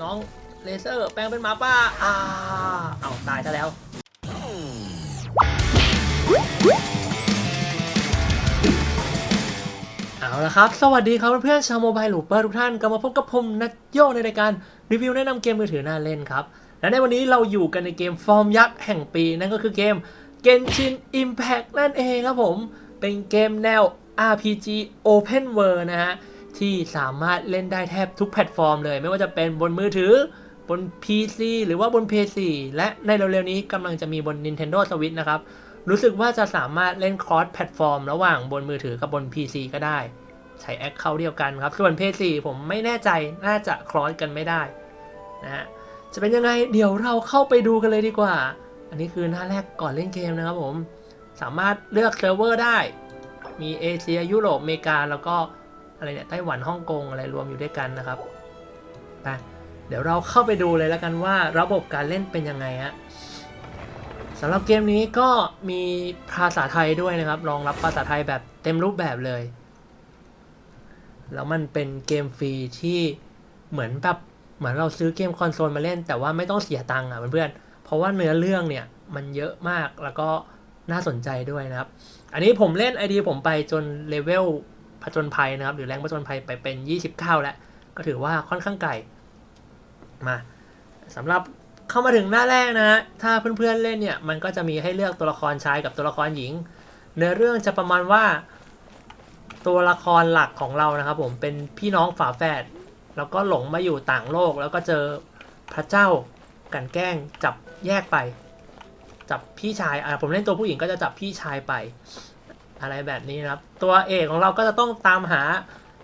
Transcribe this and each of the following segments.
น้องเลเซอร์ แปลงเป็นหมาป่าอ่าเอาตายซะแล้ว เอาละครับ สวัสดีครับเพื่อนๆชาวโมบายลูเปอร์ทุกท่านกลับมาพบกับผมนัทโยในรายการรีวิวแนะนำเกมมือถือน่าเล่นครับ และในวันนี้เราอยู่กันในเกมฟอร์มยักษ์แห่งปี นั่นก็คือเกม Genshin Impact นั่นเองครับผม เป็นเกมแนว RPG Open World นะฮะ ที่สามารถเล่นได้แทบทุกแพลตฟอร์มเลย ไม่ว่าจะเป็นบนมือถือบน PC หรือว่าบน PS4 และในเร็วๆนี้กำลังจะมีบน Nintendo Switch นะครับ รู้สึกว่าจะสามารถเล่นครอสแพลตฟอร์มระหว่างบนมือถือกับบน PC ก็ได้ ใช้แอคเคาท์เดียวกันครับ ส่วน PS4 ผมไม่แน่ใจน่าจะครอสกันไม่ได้นะฮะจะเป็นยังไงเดี๋ยวเราเข้าไปดูกันเลยดีกว่า อันนี้คือหน้าแรกก่อนเล่นเกมนะครับผม สามารถเลือกเซิร์ฟเวอร์ได้ มีเอเชียยุโรปอเมริกาแล้วก็ อะไรเนี่ยไต้หวันฮ่องกงอะไรรวมอยู่ด้วยกันนะครับไปเดี๋ยวเราเข้าไปดูเลยแล้วกันว่าระบบการเล่นเป็นยังไงฮะสำหรับเกมนี้ก็มีภาษาไทยด้วยนะครับรองรับภาษาไทยแบบเต็มรูปแบบเลย แล้วมันเป็นเกมฟรีที่เหมือนแบบเหมือนเราซื้อเกมคอนโซลมาเล่น แต่ว่าไม่ต้องเสียตังค์อะเพื่อนๆเพราะว่าเนื้อเรื่องเนี่ยมันเยอะมากแล้วก็น่าสนใจด้วยนะครับ อันนี้ผมเล่น ID ผมไปจนเลเวล ผจญภัยนะครับ หรือแรงผจญภัยไปเป็น 29 แล้ว ก็ถือว่าค่อนข้างไกลมาสำหรับเข้ามาถึงหน้าแรกนะฮะถ้าเพื่อนๆเล่นเนี่ย มันก็จะมีให้เลือกตัวละครชายกับตัวละครหญิง เนื้อเรื่องจะประมาณว่า ตัวละครหลักของเรานะครับ ผมเป็นพี่น้องฝาแฝดแล้วก็หลงมาอยู่ต่างโลก แล้วก็เจอพระเจ้ากันแกล้งจับแยกไป จับพี่ชายอะผมเล่นตัวผู้หญิงก็จะจับพี่ชายไป อะไรแบบนี้ครับ ตัวเอกของเราก็จะต้องตามหา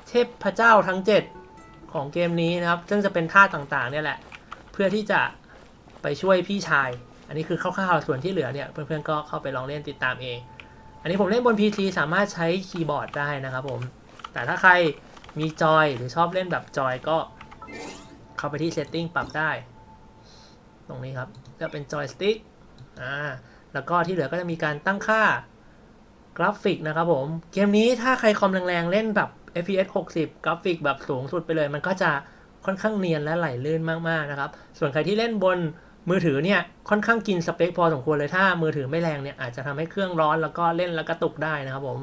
เทพพเจ้าทั้ง 7 ของเกมนี้นะครับ ซึ่งจะเป็นท่าต่างๆเนี่ยแหละ เพื่อที่จะไปช่วยพี่ชาย อันนี้คือคร่าวๆส่วนที่เหลือเนี่ยเพื่อนๆก็เข้าไปลองเล่นติดตามเอง อันนี้ผมเล่นบน PC สามารถใช้คีย์บอร์ดได้นะครับผม แต่ถ้าใครมีจอยหรือชอบเล่นแบบจอยก็เข้าไปที่ setting ปรับได้ ตรงนี้ครับจะเป็นจอยสติ๊กอ่าแล้วก็ที่เหลือก็จะมีการตั้งค่า กราฟิกนะครับผม เกมนี้ถ้าใครคอมแรงๆ เล่นแบบ FPS 60 กราฟิกแบบสูงสุดไปเลย มันก็จะค่อนข้างเนียนและไหลลื่นมากๆนะครับ ส่วนใครที่เล่นบนมือถือเนี่ยค่อนข้างกินสเปคพอสมควรเลยถ้ามือถือไม่แรงเนี่ยอาจจะทำให้เครื่องร้อนแล้วก็เล่นแล้วกระตุกได้นะครับผม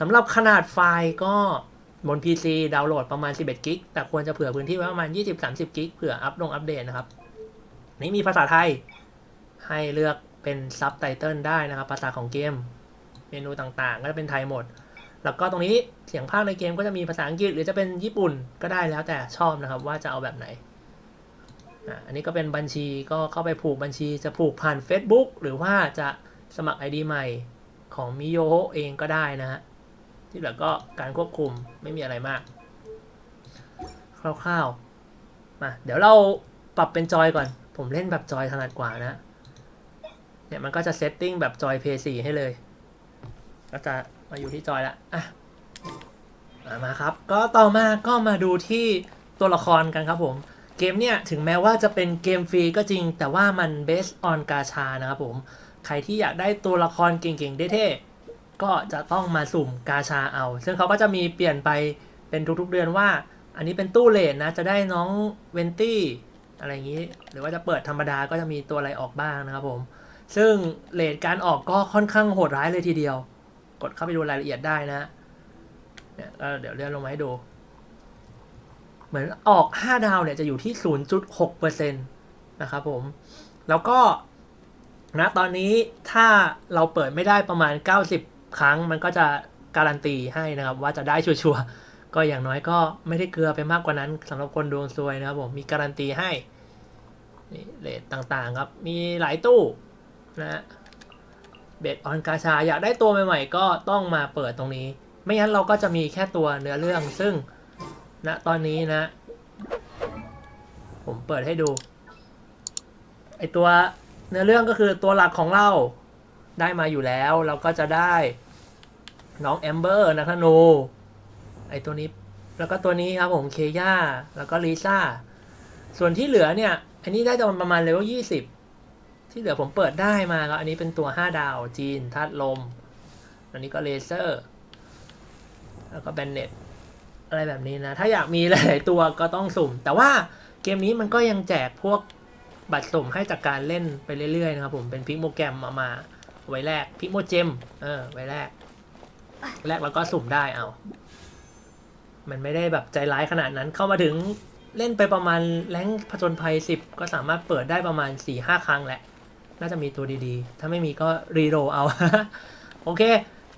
สำหรับขนาดไฟล์ก็บน PC ดาวน์โหลดประมาณ 11 กิก แต่ควรจะเผื่อพื้นที่ไว้ประมาณ 20-30 กิก เผื่ออัพลงอัปเดตนะครับ นี่มีภาษาไทยให้เลือกเป็นซับไตเติลได้นะครับ ภาษาของเกม มนูต่างๆ ก็จะเป็นไทยหมด แล้วก็ตรงนี้เสียงภาคในเกมก็จะมีภาษาอังกฤษหรือจะเป็นญี่ปุ่นก็ได้แล้วแต่ชอบนะครับว่าจะเอาแบบไหนอันนี้ก็เป็นบัญชีก็เข้าไปผูกบัญชีจะผูกผ่าน Facebook หรือว่าจะสมัคร ID ใหม่ของมิโยเองก็ได้นะฮะ ที่เหลือก็การควบคุมไม่มีอะไรมาก คร่าวๆ มาเดี๋ยวเราปรับเป็นจอยก่อน ผมเล่นแบบจอยถนัดกว่านะ เนี่ยมันก็จะเซตติ้งแบบจอย Play 4ให้เลย ก็จะมาอยู่ที่จอยละอะอะมาครับ ก็ต่อมาก็มาดูที่ตัวละครกันครับผม เกมเนี่ยถึงแม้ว่าจะเป็นเกมฟรีก็จริง แต่ว่ามัน based on กาชานะครับผม ใครที่อยากได้ตัวละครเก่งๆเท่ๆก็จะต้องมาสุ่มกาชาเอา ซึ่งเขาก็จะมีเปลี่ยนไปเป็นทุกๆเดือนว่า อันนี้เป็นตู้เลนนะจะได้น้องเวนตี้อะไรอย่างนี้ หรือว่าจะเปิดธรรมดาก็จะมีตัวอะไรออกบ้างนะครับผม ซึ่งเลทการออกก็ค่อนข้างโหดร้ายเลยทีเดียว กดเข้าไปดูรายละเอียดได้นะเนี่ยเดี๋ยวเลื่อนลงมาให้ดู เหมือนออก 5 ดาวเนี่ยจะอยู่ที่ 0.6%นะครับผม แล้วก็ณตอนนี้ถ้าเราเปิดไม่ได้ประมาณ 90 ครั้ง มันก็จะการันตีให้นะครับ ว่าจะได้ชัวร์ๆก็อย่างน้อยก็ไม่ได้เกลือไปมากกว่านั้นสำหรับคนดวงซวยนะครับผมมีการันตีให้นี่เลทต่างๆครับ มีหลายตู้นะฮะ เบสออนกาชาอยากได้ตัวใหม่ๆ ก็ต้องมาเปิดตรงนี้ ไม่งั้นเราก็จะมีแค่ตัวเนื้อเรื่องซึ่งณตอนนี้นะ ผมเปิดให้ดู ไอตัวเนื้อเรื่องก็คือตัวหลักของเราได้มาอยู่แล้ว เราก็จะได้น้องแอมเบอร์นักธนู ไอตัวนี้แล้วก็ตัวนี้ครับผมเคย่าแล้วก็ลิซ่าส่วนที่เหลือเนี่ย อันนี้ได้จะประมาณเลเวลยี่สิบ ที่เหลือผมเปิดได้มาครับอันนี้เป็นตัว 5 ดาวจีนธาตุลม อันนี้ก็เลเซอร์ แล้วก็แบนเน็ตอะไรแบบนี้นะ ถ้าอยากมีหลายตัวก็ต้องสุ่ม แต่ว่าเกมนี้มันก็ยังแจกพวกบัตรสุ่มให้จากการเล่นไปเรื่อยๆนะครับผมเป็นพิกโมแกรมมามาไว้แรกพิกโมเจมเออไว้แรก แรกแล้วก็สุ่มได้เอา มันไม่ได้แบบใจร้ายขนาดนั้นเข้ามาถึงเล่นไปประมาณแรงผจญภัย 10 ก็สามารถเปิดได้ประมาณ 4-5 ครั้งแหละ น่าจะมีตัวดีๆ ถ้าไม่มีก็รีโรเอา โอเค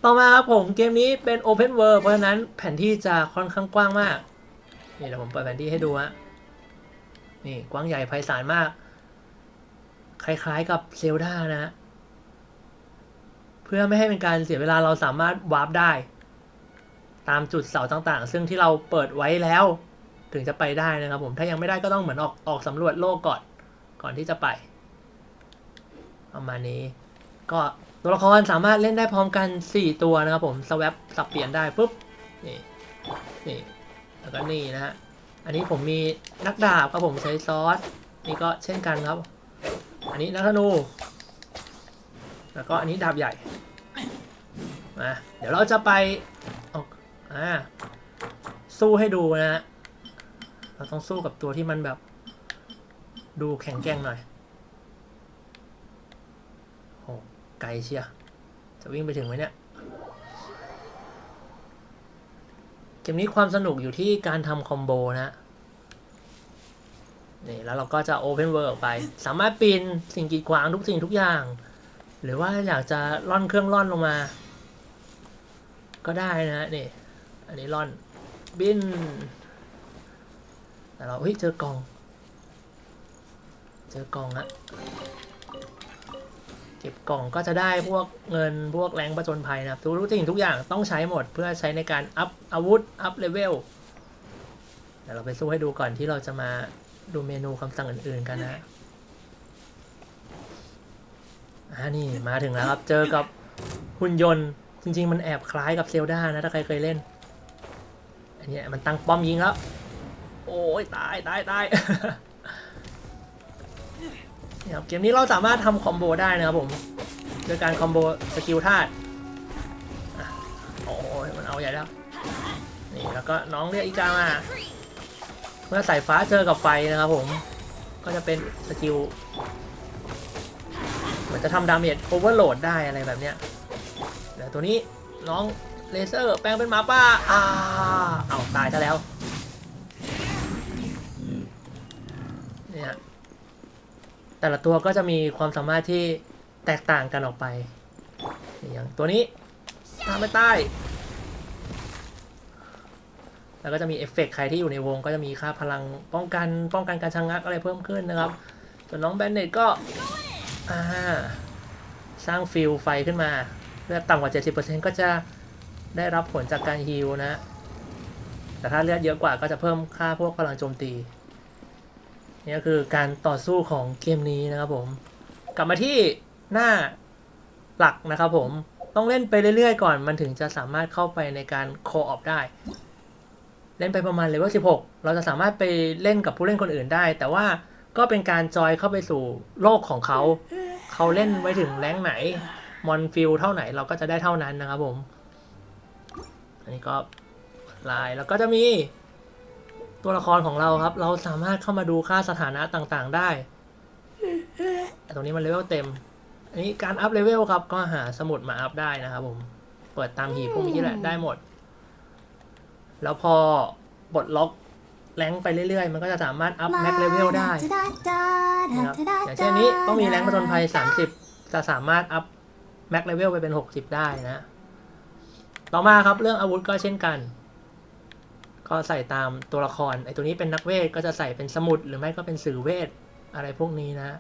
ต่อมาครับผมเกมนี้เป็น Open World เพราะฉะนั้นแผนที่จะค่อนข้างกว้างมาก นี่เดี๋ยวผมเปิดแผนที่ให้ดูฮะ นี่กว้างใหญ่ไพศาลมาก คล้ายๆกับเซลดานะฮะเพื่อไม่ให้เป็นการเสียเวลาเราสามารถวาร์ปได้ ตามจุดเสาต่างๆ ซึ่งที่เราเปิดไว้แล้ว ถึงจะไปได้นะครับผม ถ้ายังไม่ได้ก็ต้องเหมือนออกออกสำรวจโลกก่อน ก่อนที่จะไป ประมาณนี้ ก็ตัวละครสามารถเล่นได้พร้อมกัน 4 ตัวนะครับผมสวปสับเปลี่ยนได้ปุ๊บนี่นี่แล้วก็นี่นะฮะอันนี้ผมมีนักดาบครับผมใช้ซอสนี่ก็เช่นกันครับ อันนี้นักธนู แล้วก็อันนี้ดาบใหญ่มาเดี๋ยวเราจะไปเอาอ่าสู้ให้ดูนะฮะเราต้องสู้กับตัวที่มันแบบ ดูแข็งแกร่งหน่อย โอ้ ไกลเชียจะวิ่งไปถึงไหมเนี่ย เกมนี้ความสนุกอยู่ที่การทำคอมโบนะนี่แล้วเราก็จะ Open World ออกไป สามารถปีนสิ่งกีดขวางทุกสิ่งทุกอย่าง หรือว่าอยากจะล่อนเครื่องล่อนลงมา ก็ได้นะนี่ อันนี้ล่อนบินแต่เราเฮ้ยเจอกล่อง เจอกล่องอะ เก็บกล่องก็จะได้พวกเงินพวกแรงประจนภัยนะครับทุกสิ่งทุกอย่างต้องใช้หมดเพื่อใช้ในการอัพอาวุธอัพเลเวลเดี๋ยวเราไปสู้ให้ดูก่อนที่เราจะมาดูเมนูคำสั่งอื่น ๆกันนะอ่านี่มาถึงแล้วครับ เจอกับหุ่นยนต์ จริง ๆ มันแอบคล้ายกับเซลดานะ ถ้าใครเคยเล่น อันนี้มันตั้งป้อมยิงแล้ว โอ้ยตายตายตาย นี่ครับเกมนี้เราสามารถทำคอมโบได้นะครับผมโดยการคอมโบสกิลธาตุอะโอ้ยมันเอาใหญ่แล้ว นี่แล้วก็น้องเรียกอีกามา เมื่อสายฟ้าเจอกับไฟนะครับผม ก็จะเป็นสกิลเหมือนจะทำดาเมจโอเวอร์โหลดได้อะไรแบบเนี้ยแต่ตัวนี้น้องเลเซอร์แปลงเป็นหมาป่าอ่าเอาตายซะแล้วเนี่ย แต่ละตัวก็จะมีความสามารถที่แตกต่างกันออกไป อย่างตัวนี้ตามไปใต้ แล้วก็จะมีเอฟเฟกต์ใครที่อยู่ในวงก็จะมีค่าพลังป้องกันป้องกันการชะงงักอะไรเพิ่มขึ้นนะครับ ส่วนน้องแบนเน็ตก็อ่าสร้างฟิลไฟขึ้นมาเลือดต่ำกว่า 70%ก็จะได้รับผลจากการฮีลนะ แต่ถ้าเลือดเยอะกว่าก็จะเพิ่มค่าพวกพลังโจมตี นี่ก็คือการต่อสู้ของเกมนี้นะครับผม กลับมาที่หน้าหลักนะครับผมต้องเล่นไปเรื่อยๆ ก่อน มันถึงจะสามารถเข้าไปในการโคออฟได้ เล่นไปประมาณเลเวล16 เราจะสามารถไปเล่นกับผู้เล่นคนอื่นได้ แต่ว่าก็เป็นการจอยเข้าไปสู่โลกของเขา เขาเล่นไว้ถึงแรงไหน มอนฟิลเท่าไหนเราก็จะได้เท่านั้นนะครับผม อันนี้ก็ลายแล้วก็จะมี ตัวละครของเราครับ เราสามารถเข้ามาดูค่าสถานะต่างๆ ได้แต่ตรงนี้มันเลเวลเต็ม อันนี้การอัพเลเวลครับ ก็หาสมุดมาอัพได้นะครับผม เปิดตามหีบพวกนี้แหละได้หมด แล้วพอบดล็อกแรงไปเรื่อยๆ มันก็จะสามารถอัพแม็กเลเวลได้นะครับอย่างเช่นนี้ต้องมีแรงค์ผจญภัย 30 จะสามารถอัพแม็กเลเวลไปเป็น 60 ได้นะ ต่อมาครับเรื่องอาวุธก็เช่นกัน ก็ใส่ตามตัวละคร ไอตัวนี้เป็นนักเวทก็จะใส่เป็นสมุด หรือไม่ก็เป็นสื่อเวทอะไรพวกนี้นะ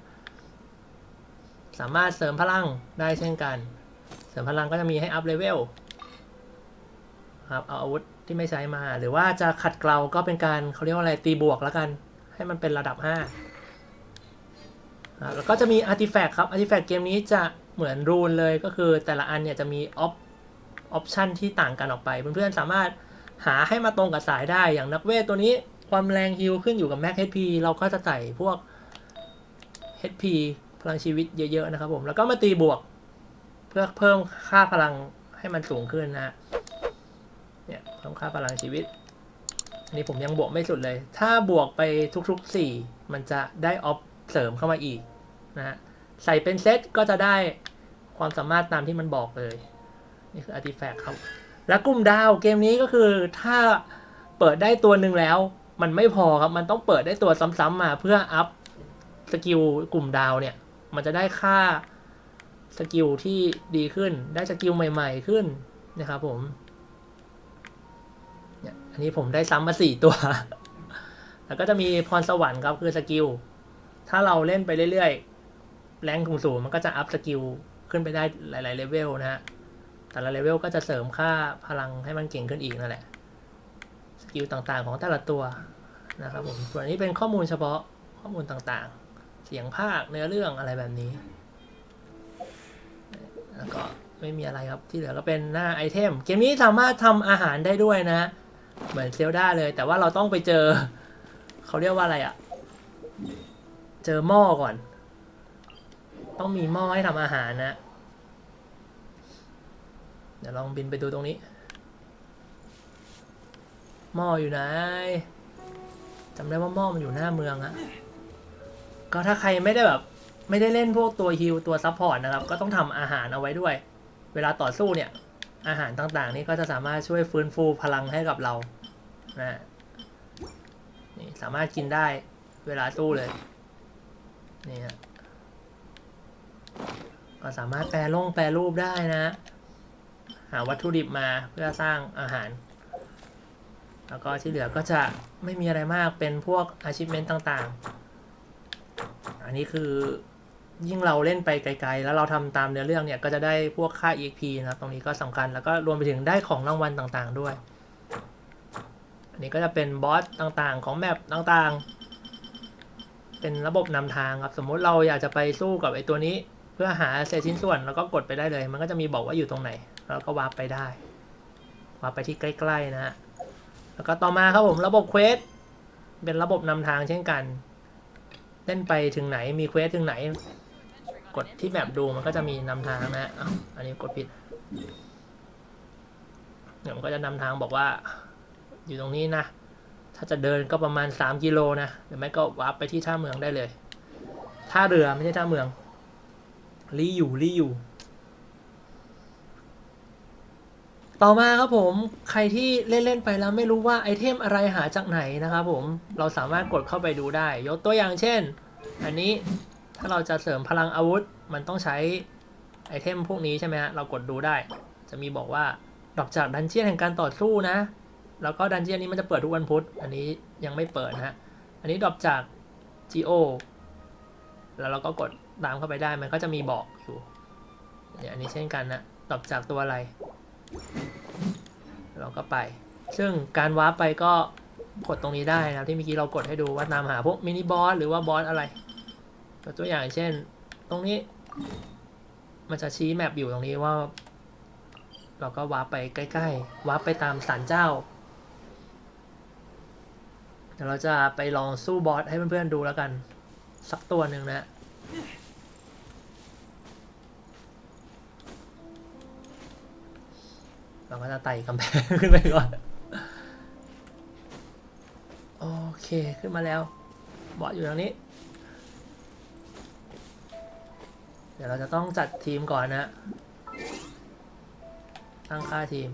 สามารถเสริมพลังได้เช่นกัน เสริมพลังก็จะมีให้อัพเลเวลครับเอาอาวุธที่ไม่ใช้มา หรือว่าจะขัดเกลาก็เป็นการเขาเรียกว่าอะไรตีบวกแล้วกัน ให้มันเป็นระดับ5ครับแล้วก็จะมีอาร์ติแฟกต์ครับอาร์ติแฟกต์เกมนี้จะเหมือนรูนเลยก็คือแต่ละอันเนี่ยจะมีออปออปชันที่ต่างกันออกไป เพื่อนๆสามารถ หาให้มาตรงกับสายได้อย่างนักเวทตัวนี้ความแรงฮิลขึ้นอยู่กับแม็ก HP เราก็จะใส่พวก HP พลังชีวิตเยอะ ๆ นะครับผม แล้วก็มาตีบวก เพื่อเพิ่มค่าพลังให้มันสูงขึ้นนะ เนี่ยเพิ่มค่าพลังชีวิต อันนี้ผมยังบวกไม่สุดเลย ถ้าบวกไปทุกๆ 4 มันจะได้ออฟเสริมเข้ามาอีกนะฮะ ใส่เป็นเซตก็จะได้ความสามารถตามที่มันบอกเลย นี่คืออาร์ติแฟกต์ครับ แล้วกลุ่มดาวเกมนี้ก็คือถ้าเปิดได้ตัวหนึ่งแล้ว มันไม่พอครับ มันต้องเปิดได้ตัวซ้ำๆมาเพื่ออัพสกิลกลุ่มดาวเนี่ย มันจะได้ค่าสกิลที่ดีขึ้น ได้สกิลใหม่ๆขึ้นนะครับผมเนี่ยอันนี้ผมได้ซ้ำมาสี่ตัว แล้วก็จะมีพรสวรรค์ครับคือสกิล ถ้าเราเล่นไปเรื่อยๆ แรงสูงๆมันก็จะอัพสกิลขึ้นไปได้หลายๆเลเวลนะฮะ แต่ละเลเวลก็จะเสริมค่าพลังให้มันเก่งขึ้นอีกนั่นแหละ สกิลต่างๆของแต่ละตัวนะครับผม ส่วนนี้เป็นข้อมูลเฉพาะข้อมูลต่างๆ เสียงภาคเนื้อเรื่องอะไรแบบนี้ แล้วก็ไม่มีอะไรครับ ที่เหลือก็เป็นหน้าไอเทม เกมนี้สามารถทำอาหารได้ด้วยนะ เหมือนเซลด้าเลย แต่ว่าเราต้องไปเจอ เขาเรียกว่าอะไรอะ่ะ เจอหม้อก่อน ต้องมีหม้อให้ทำอาหารนะ เดี๋ยวลองบินไปดูตรงนี้ หม้ออยู่ไหนจำได้ว่าหม้อมันอยู่หน้าเมืองอะก็ถ้าใครไม่ได้แบบ ไม่ได้เล่นพวกตัวฮิลตัวซัพพอร์ตนะครับ ก็ต้องทำอาหารเอาไว้ด้วย เวลาต่อสู้เนี่ย อาหารต่างๆ นี่ก็จะสามารถช่วยฟื้นฟูพลังให้กับเรานะนี่สามารถกินได้เวลาสู้เลย นี่ฮะก็สามารถแปรลงแปรรูปได้นะ หาวัตถุดิบมาเพื่อสร้างอาหาร แล้วก็ที่เหลือก็จะไม่มีอะไรมากเป็นพวก achievement ต่างๆ อันนี้คือยิ่งเราเล่นไปไกลๆ แล้วเราทำตามเนื้อเรื่องเนี่ย ก็จะได้พวกค่า EXP นะครับตรงนี้ก็สำคัญแล้วก็รวมไปถึงได้ของรางวัลต่างๆด้วย อันนี้ก็จะเป็นบอสต่างๆ ของแมปต่างๆ เป็นระบบนำทางครับ สมมุติเราอยากจะไปสู้กับไอ้ตัวนี้ เพื่อหาเศษชิ้นส่วนแล้วก็กดไปได้เลย มันก็จะมีบอกว่าอยู่ตรงไหน แล้วก็วาร์ปไปได้วาร์ปไปที่ใกล้ ๆนะฮะแล้วก็ต่อมาครับผมระบบเควสเป็นระบบนำทางเช่นกันเล่นไปถึงไหนมีเควสถึงไหน กดที่แมปดูมันก็จะมีนำทางนะฮะอ้าวอันนี้กดผิดเดี๋ยวมันก็จะนำทางบอกว่า อยู่ตรงนี้นะ ถ้าจะเดินก็ประมาณ 3 กิโลนะหรือไม่ก็วาร์ปไปที่ท่าเมืองได้เลยท่าเรือไม่ใช่ท่าเมืองรีอยู่รีอยู่ ต่อมาครับผมใครที่เล่น ๆ ไปแล้วไม่รู้ว่าไอเทมอะไรหาจากไหนนะครับผมเราสามารถกดเข้าไปดูได้ ยกตัวอย่างเช่น อันนี้ถ้าเราจะเสริมพลังอาวุธ มันต้องใช้ไอเทมพวกนี้ใช่ไหมฮะเรากดดูได้ จะมีบอกว่าดอกจากดันเจียนแห่งการต่อสู้นะ แล้วก็ดันเจียนนี้มันจะเปิดทุกวันพุธอันนี้ยังไม่เปิดนะฮะอันนี้ดรอปจาก GO แล้วเราก็กดตามเข้าไปได้มันก็จะมีบอกอยู่เนี่ยอันนี้เช่นกันนะดรอปจากตัวอะไร เราก็ไป ซึ่งการวาร์ปไปก็กดตรงนี้ได้นะที่เมื่อกี้เรากดให้ดูว่าตามหาพวกมินิบอสหรือว่าบอสอะไรตัวอย่างเช่น ตรงนี้ มันจะชี้แมปอยู่ตรงนี้ว่า เราก็วาร์ปไปใกล้ๆวาร์ปไปตามศาลเจ้าเดี๋ยวเราจะไปลองสู้บอสให้เพื่อนๆดูแล้วกัน สักตัวหนึ่งนะ เราก็จะไต่กำแพงขึ้นไปก่อน โอเคขึ้นมาแล้วบอสอยู่ตรงนี้ เดี๋ยวเราจะต้องจัดทีมก่อนนะ ตั้งค่าทีม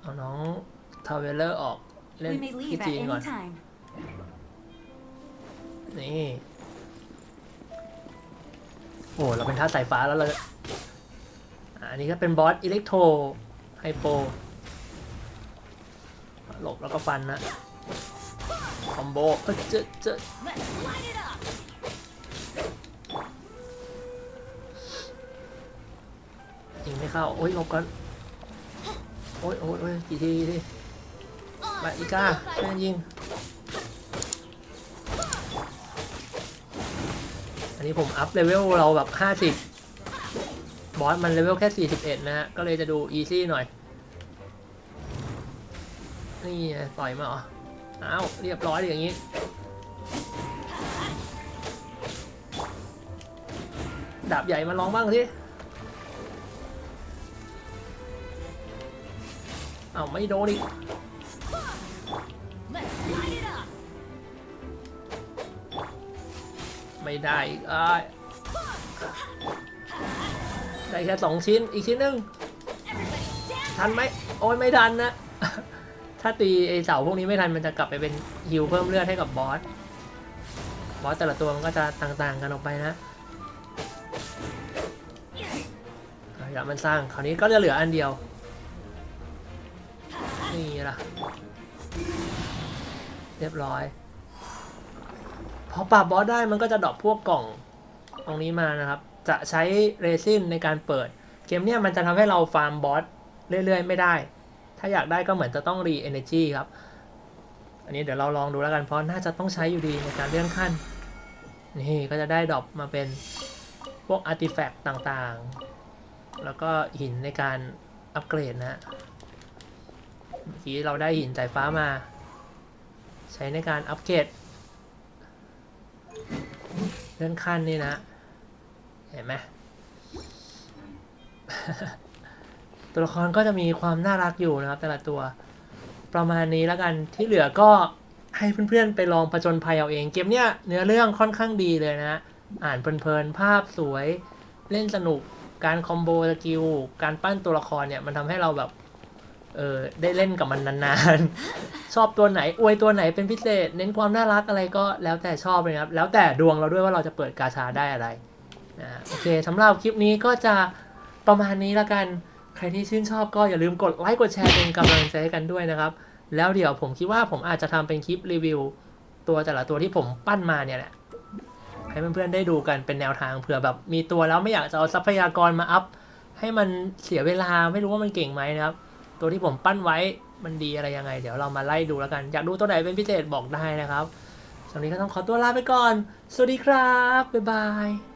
เอาน้องทาวเวลเลอร์ออก เล่น We may ที่จีนก่อน นี่ โอ้ เราเป็นท่าสายฟ้าแล้วเรา อันนี้ก็เป็นบอสอิเล็กโทรไฮโปหลบแล้วก็ฟันนะ คอมโบเอ้ยเจอเจอยิงไม่เข้า โอ้ยหลบก่อน โอ้ยโอ้ยโอ้ยกี่ทีกี่ทีมาอีกาช่วยกันยิง อันนี้ผมอัพเลเวลเราแบบ 50 บอสมันเลเวลแค่ 41 นะฮะ ก็เลยจะดูอีซี่หน่อย นี่ต่อยมาเหรออ้าวเรียบร้อยอย่างนี้ดาบใหญ่มาลองบ้างสิเอาไม่โดนอีกไม่ได้อีกอ้าย ได้แค่สองชิ้น อีกชิ้นหนึ่ง Everybody stand ทันไหมโอ้ยไม่ทันนะ ถ้าตีไอเสาพวกนี้ไม่ทันมันจะกลับไปเป็นฮิวเพิ่มเลือดให้กับบอส บอสแต่ละตัวมันก็จะต่างๆกันออกไปนะเอาละมันสร้าง คราวนี้ก็จะเหลืออันเดียว นี่ล่ะ เรียบร้อย พอปราบบอสได้มันก็จะดรอปพวกกล่องตรงนี้มานะครับ จะใช้เรซินในการเปิด เกมเนี้ยมันจะทำให้เราฟาร์มบอสเรื่อยๆ ไม่ได้ ถ้าอยากได้ก็เหมือนจะต้องรีเอเนจีครับ อันนี้เดี๋ยวเราลองดูแล้วกันเพราะน่าจะต้องใช้อยู่ดีในการเลื่อนขั้น นี่ก็จะได้ดรอปมาเป็นพวกอาร์ติแฟกต์ต่างๆ แล้วก็หินในการอัปเกรดนะฮะเมื่อกี้เราได้หินสายฟ้ามา ใช้ในการอัปเกรดเลื่อนขั้นนี่นะ เห็นไหมตัวละครก็จะมีความน่ารักอยู่นะครับ แต่ละตัว ประมาณนี้แล้วกันที่เหลือก็ให้เพื่อนๆไปลองผจญภัยเอาเองเกมเนี้ยเนื้อเรื่องค่อนข้างดีเลยนะอ่านเพลินๆภาพสวยเล่นสนุกการคอมโบสกิลการปั้นตัวละครเนี่ยมันทำให้เราแบบเออได้เล่นกับมันนานๆ ชอบตัวไหน อวยตัวไหนเป็นพิเศษ เน้นความน่ารักอะไรก็แล้วแต่ชอบเลยครับ แล้วแต่ดวงเราด้วยว่าเราจะเปิดกาชาได้อะไร โอเคสำหรับคลิปนี้ก็จะประมาณนี้ละกัน ใครที่ชื่นชอบก็อย่าลืมกดไลค์กดแชร์เป็นกำลังใจให้กันด้วยนะครับ แล้วเดี๋ยวผมคิดว่าผมอาจจะทำเป็นคลิปรีวิว ตัวแต่ละตัวที่ผมปั้นมาเนี่ยแหละ ให้เพื่อนๆได้ดูกันเป็นแนวทางเผื่อแบบมีตัวแล้วไม่อยากจะเอาทรัพยากรมาอัพให้มันเสียเวลาไม่รู้ว่ามันเก่งไหมนะครับ ตัวที่ผมปั้นไว้มันดีอะไรยังไง เดี๋ยวเรามาไล่ดูแล้วกันอยากดูตัวไหนเป็นพิเศษบอกได้นะครับสำหรับนี้ก็ต้องขอตัวลาไปก่อน สวัสดีครับบ๊ายบาย